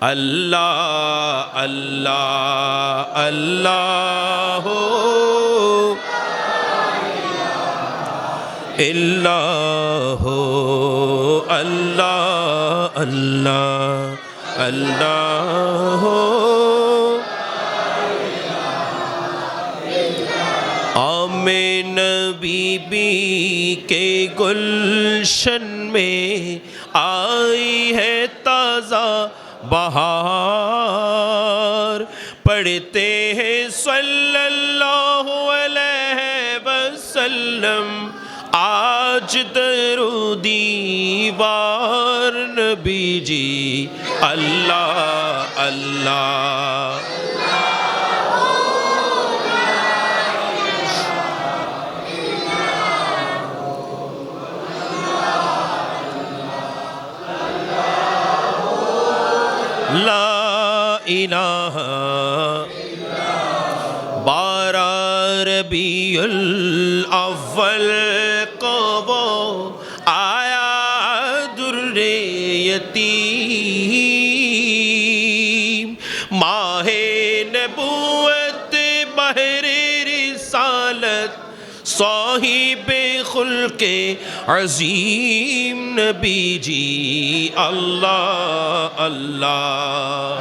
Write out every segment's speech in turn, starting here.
اللہ اللہ اللہ ہو اللہ ہو اللہ اللہ اللہ۔ ہو آمین be be کے گلشن میں آئی ہے تازہ بہار پڑھتے ہیں صلی اللہ علیہ وسلم۔ آج درودی وار نبی جی۔ اللہ اللہ۔ لا الہ بارہ ربیع الاول کو وہ آیا در یتیم ماہ نبوت بحر সাহিবে খুলকে আজিম নবীজি আল্লাহ আল্লাহ।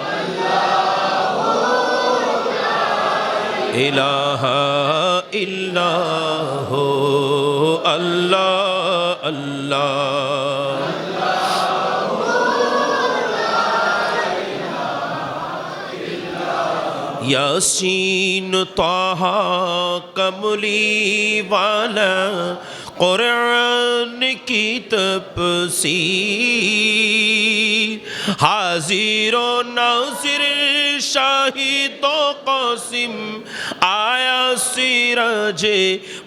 ইলাহা ইল্লাহ আল্লাহ আল্লাহ। اللہ اللہ یاسین طہ کملی والا قرآن کی تفسیر حاضر و ناصر شاہد و قاسم آیا سراج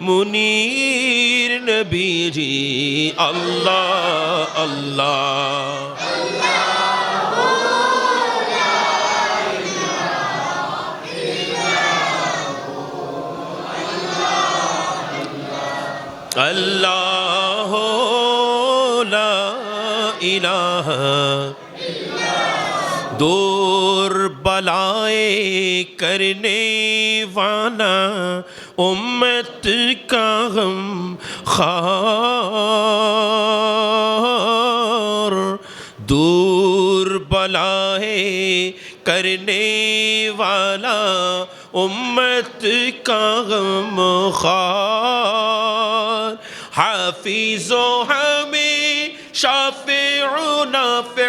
منیر نبی جی اللہ اللہ اللہ لا الہ دور بلائے کرنے والا امت کا غم خار دور بلائے کرنے والا امت کا غم خار হাফিজো হমে শাফিউ নাফে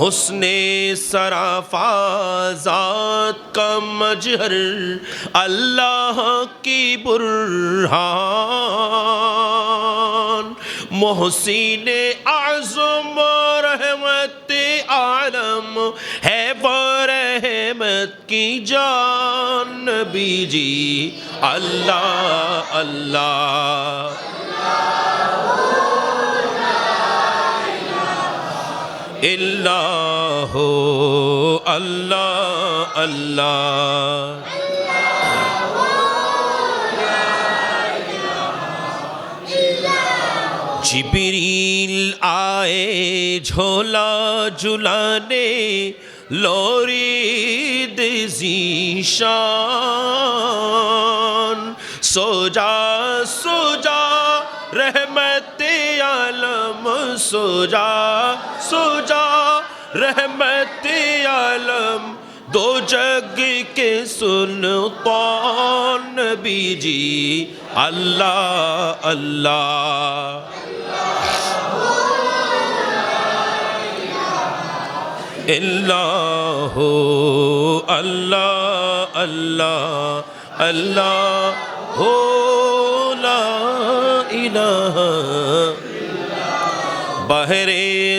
حسن سرافا ذات کا مجہر اللہ کی برہان۔ محسن اعظم رحمت عالم ہے وہ رحمت کی جان۔ نبی جی اللہ اللہ۔ ইল্লাহ আল্লাহ আল্লাহ। জিবিরিল আয়ে ঝোলা ঝুলানে লরিদ জিশান। সোজা সোজা رحمت عالم سو جا سو جا رحمت عالم، دو جگ کے سلطان نبی جی۔ اللہ اللہ۔ اللہ ہو اللہ اللہ اللہ ہو الہ بہر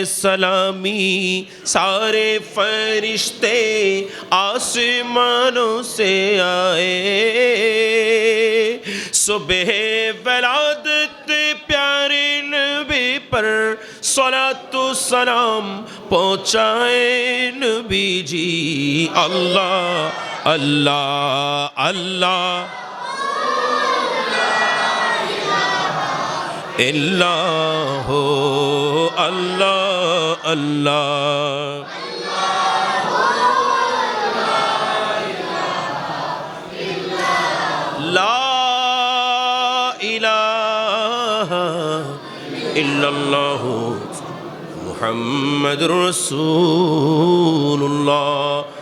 سلامی سارے فرشتے آسمانوں سے آئے صبح ولادت پیارے نبی پر صلاة و سلام پہنچائے نبی جی اللہ اللہ اللہ اللہ ہو اللہ اللہ لا الہ الا اللہ محمد رسول اللہ